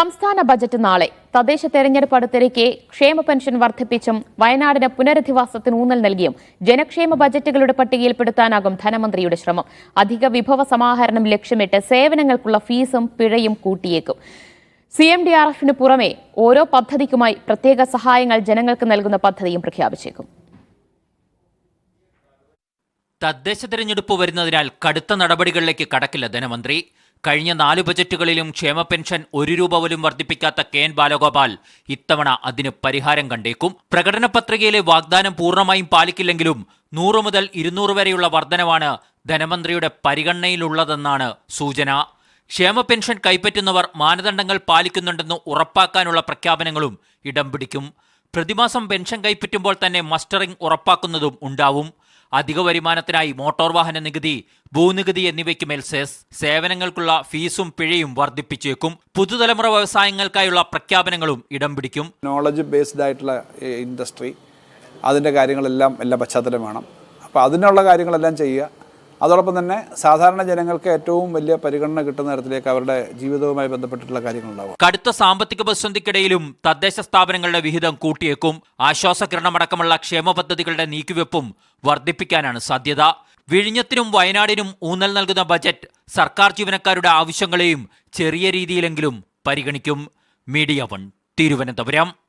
സംസ്ഥാന ബജറ്റ് നാളെ. തദ്ദേശ തെരഞ്ഞെടുപ്പ് അടുത്തിരിക്കെ ക്ഷേമ പെൻഷൻ വർദ്ധിപ്പിച്ചും വയനാടിന് പുനരധിവാസത്തിന് ഊന്നൽ നൽകിയും ജനക്ഷേമ ബജറ്റുകളുടെ പട്ടികയിൽപ്പെടുത്താനാകും ധനമന്ത്രിയുടെ ശ്രമം. അധിക വിഭവ സമാഹരണം ലക്ഷ്യമിട്ട് സേവനങ്ങൾക്കുള്ള ഫീസും പിഴയും കൂട്ടിയേക്കും. സി എം ഡി ആർ എഫിന് പുറമെ ഓരോ പദ്ധതിക്കുമായി പ്രത്യേക സഹായങ്ങൾ ജനങ്ങൾക്ക് നൽകുന്ന പദ്ധതിയും പ്രഖ്യാപിച്ചേക്കും. തദ്ദേശ തെരഞ്ഞെടുപ്പ് വരുന്നതിനാൽ കടുത്ത നടപടികളിലേക്ക് കടക്കില്ല ധനമന്ത്രി. കഴിഞ്ഞ നാല് ബജറ്റുകളിലും ക്ഷേമ പെൻഷൻ ഒരു രൂപ പോലും വർദ്ധിപ്പിക്കാത്ത കെ എൻ ബാലഗോപാൽ ഇത്തവണ അതിന് പരിഹാരം കണ്ടേക്കും. പ്രകടന പത്രികയിലെ വാഗ്ദാനം പൂർണമായും പാലിക്കില്ലെങ്കിലും നൂറ് മുതൽ ഇരുന്നൂറ് വരെയുള്ള വർധനവാണ് ധനമന്ത്രിയുടെ പരിഗണനയിലുള്ളതെന്നാണ് സൂചന. ക്ഷേമ പെൻഷൻ കൈപ്പറ്റുന്നവർ മാനദണ്ഡങ്ങൾ പാലിക്കുന്നുണ്ടെന്ന് ഉറപ്പാക്കാനുള്ള പ്രഖ്യാപനങ്ങളും ഇടം പിടിക്കും. പ്രതിമാസം പെൻഷൻ കൈപ്പറ്റുമ്പോൾ തന്നെ മസ്റ്ററിംഗ് ഉറപ്പാക്കുന്നതും ഉണ്ടാവും. അധിക വരുമാനത്തിനായി മോട്ടോർ വാഹന നികുതി ഭൂനികുതി എന്നിവയ്ക്ക് മേൽ സെസ് സേവനങ്ങൾക്കുള്ള ഫീസും പിഴയും വർദ്ധിപ്പിച്ചേക്കും. പുതുതലമുറ വ്യവസായങ്ങൾക്കായുള്ള പ്രഖ്യാപനങ്ങളും ഇടം പിടിക്കും. നോളജ് ബേസ്ഡ് ആയിട്ടുള്ള ഇൻഡസ്ട്രി അതിന്റെ കാര്യങ്ങളെല്ലാം എല്ലാ പശ്ചാത്തലം വേണം. അപ്പോൾ അതിനുള്ള കാര്യങ്ങളെല്ലാം ചെയ്യുക. അതോടൊപ്പം തന്നെ സാധാരണ ജനങ്ങൾക്ക് ഏറ്റവും വലിയ പരിഗണന കിട്ടുന്ന തരത്തിലേക്ക് അവരുടെ ജീവിതവുമായി ബന്ധപ്പെട്ടിട്ടുള്ള കാര്യങ്ങളുണ്ടാവും. കടുത്ത സാമ്പത്തിക പ്രതിസന്ധിക്കിടയിലും തദ്ദേശ സ്ഥാപനങ്ങളുടെ വിഹിതം കൂട്ടിയേക്കും. ആശ്വാസകിരണമടക്കമുള്ള ക്ഷേമ പദ്ധതികളുടെ നീക്കിവെപ്പും വർദ്ധിപ്പിക്കാനാണ് സാധ്യത. വിഴിഞ്ഞത്തിനും വയനാടിനും ഊന്നൽ നൽകുന്ന ബജറ്റ് സർക്കാർ ജീവനക്കാരുടെ ആവശ്യങ്ങളെയും ചെറിയ രീതിയിലെങ്കിലും പരിഗണിക്കും. Media one Thiruvananthapuram.